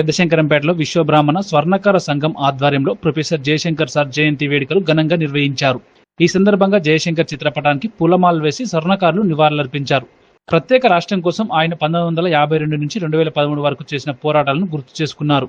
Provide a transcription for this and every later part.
పెద్దశంకరంపేటలో విశ్వబ్రాహ్మణ స్వర్ణకార సంఘం ఆధ్వర్యంలో professor Jayashankar sir జయంతి వేడుకలు ఘనంగా నిర్వహించారు. ఈ సందర్భంగా జయశంకర్ చిత్రపటానికి పూలమాలలు వేసి స్వర్ణకారులు నివాళులర్పించారు. ప్రత్యేక రాష్ట్రం కోసం ఆయన పంతొమ్మిది వందల యాభై రెండు నుంచి రెండు వేల పదమూడు వరకు చేసిన పోరాటాలను గుర్తు చేసుకున్నారు.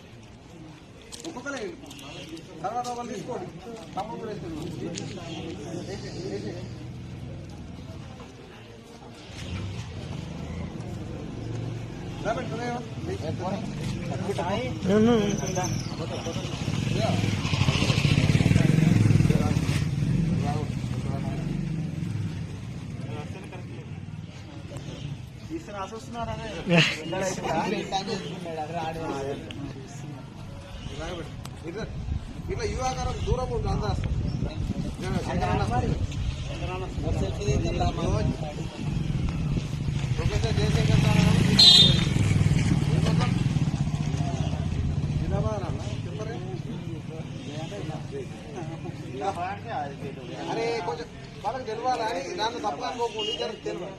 ఒక్కొక్కరే తర్వాత ఒకరు తీసుకోండి తమ్ముడు కూడా వేసుకోండి వేసి- వేసి. రా ఇట్లా ఇట్లా యువాకారం దూరం ఉండు అందరూ ప్రొఫెసర్ జయశంకర్ సార్? అరే కొంచెం వాళ్ళకి తెలియాలి అని దాంట్లో తప్పుగా అనుకోకుండా ఇద్దరు తెలియాలి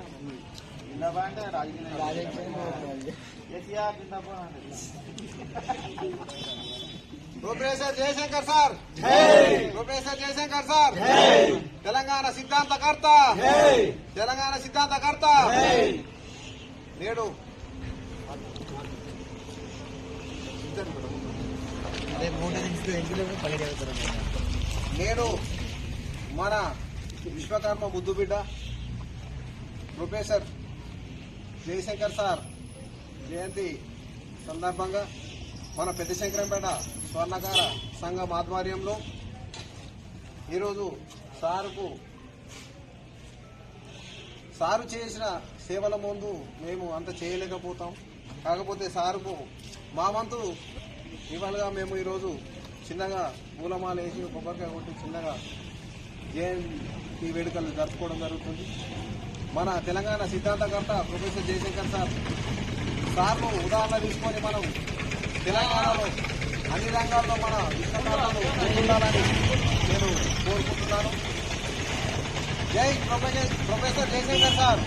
professor Jayashankar sir professor Jayashankar sir Telangana సిద్ధాంతకర్త Telangana సిద్ధాంతకర్త నేడు నేడు మన విశ్వకర్మ ముద్దు బిడ్డ ప్రొఫెసర్ జయశంకర్ సార్ జయంతి సందర్భంగా మన పెద్ద శంకరంపేట స్వర్ణకార సంఘం ఆధ్వర్యంలో ఈరోజు సారుకు సారు చేసిన సేవల ముందు మేము అంత చేయలేకపోతాం. కాకపోతే సారుకు మా వంతు ఇవాళగా మేము ఈరోజు చిన్నగా పూలమాల వేసి కొబ్బరికాయ కొట్టి చిన్నగా జయంతి వేడుకలు జరుపుకోవడం జరుగుతుంది. మన తెలంగాణ సిద్ధాంతకర్త ప్రొఫెసర్ జయశంకర్ సార్ సార్ను ఉదాహరణ తీసుకొని మనం తెలంగాణలో అన్ని రంగాల్లో మన విశ్వకర్మలు ఉండాలని నేను కోరుకుంటున్నాను. జై ప్రొఫెసర్ ప్రొఫెసర్ జయశంకర్ సార్.